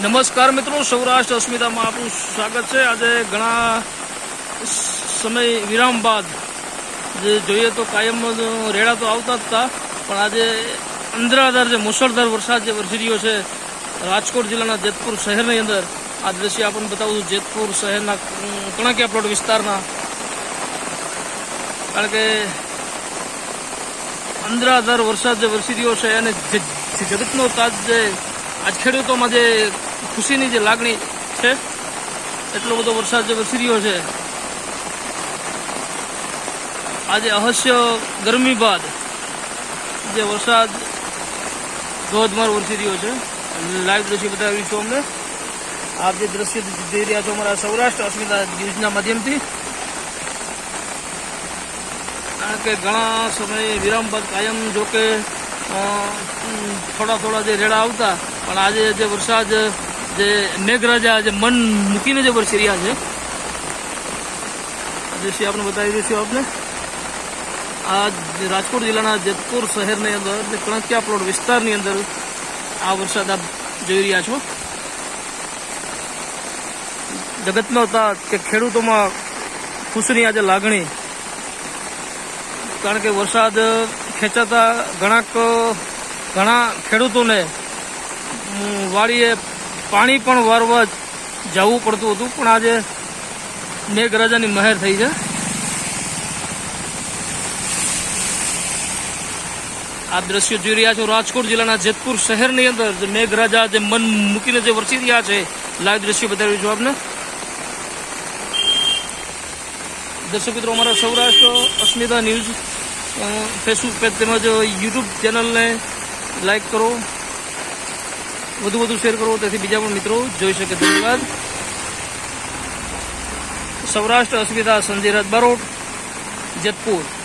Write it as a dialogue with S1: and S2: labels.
S1: નમસ્કાર મિત્રો, સૌરાષ્ટ્ર અસ્મિતામાં આપનું સ્વાગત છે. આજે ઘણા સમય વિરામ બાદ જે જોઈએ તો કાયમ રેડા તો આવતા જ હતા, પણ આજે અંદરાધાર જે મુસળધાર વરસાદ જે વરસી રહ્યો છે, રાજકોટ જિલ્લાના જેતપુર શહેરની અંદર, આ દ્રશ્ય આપણને બતાવું છું. જેતપુર શહેરના કણકિયા પ્લોટ વિસ્તારના. કારણ કે અંદરાધાર વરસાદ જે વરસી રહ્યો છે અને જગતનો તાજ જે આજ ખેડૂતોમાં જે ખુશીની જે લાગણી છે, એટલો બધો વરસાદ જે વરસી રહ્યો છે. આજે અહસ્ય ગરમી બાદ જે વરસાદ ધોધમાર વરસી રહ્યો છે. લાઈવ દ્રશ્ય બતાવીશું અમને આપ જે દ્રશ્ય જોઈ રહ્યા છો અમારા સૌરાષ્ટ્ર અસ્મિતા ન્યૂઝના માધ્યમથી. કારણ કે ઘણા સમયે વિરામ બાદ કાયમ જોકે થોડા થોડા જે રેડા આવતા, પણ આજે જે વરસાદ જે મેઘરાજા જે મન મૂકીને જે વરસી રહ્યા છે. દ્રશ્ય આપણે બતાવી દઈશું આપને. આ રાજકોટ જિલ્લાના જેતપુર શહેરની અંદર જે કણકિયા પ્લોટ વિસ્તારની અંદર આ વરસાદ આપ જોઈ રહ્યા છો. જગતમાં હતા કે ખેડૂતોમાં ખુશીની આજે લાગણી. કારણ કે વરસાદ ખેંચાતા ઘણાક, ઘણા ખેડૂતોને વાડીએ પાણી પણ વારવા જવું પડતું હતું, પણ આજે મેઘરાજાની મહેર થઈ છે. આ દ્રશ્યો જોઈ રહ્યા છો રાજકોટ જિલ્લાના જેતપુર શહેરની અંદર, જે મેઘરાજા જે મન મૂકીને જે વરસી રહ્યા છે. લાઈવ દ્રશ્યો બતાવ્યું છું આપને. દર્શક મિત્રો, અમારા Saurashtra Asmita news Facebook page તેમજ યુટ્યુબ ચેનલને લાઈક કરો. વધુ વધુ શેર કરો, તેથી બીજા પણ મિત્રો જોઈ શકે. ધન્યવાદ. સૌરાષ્ટ્ર, અસ્મિતા, સંજય રાજ બારોટ, જેતપુર.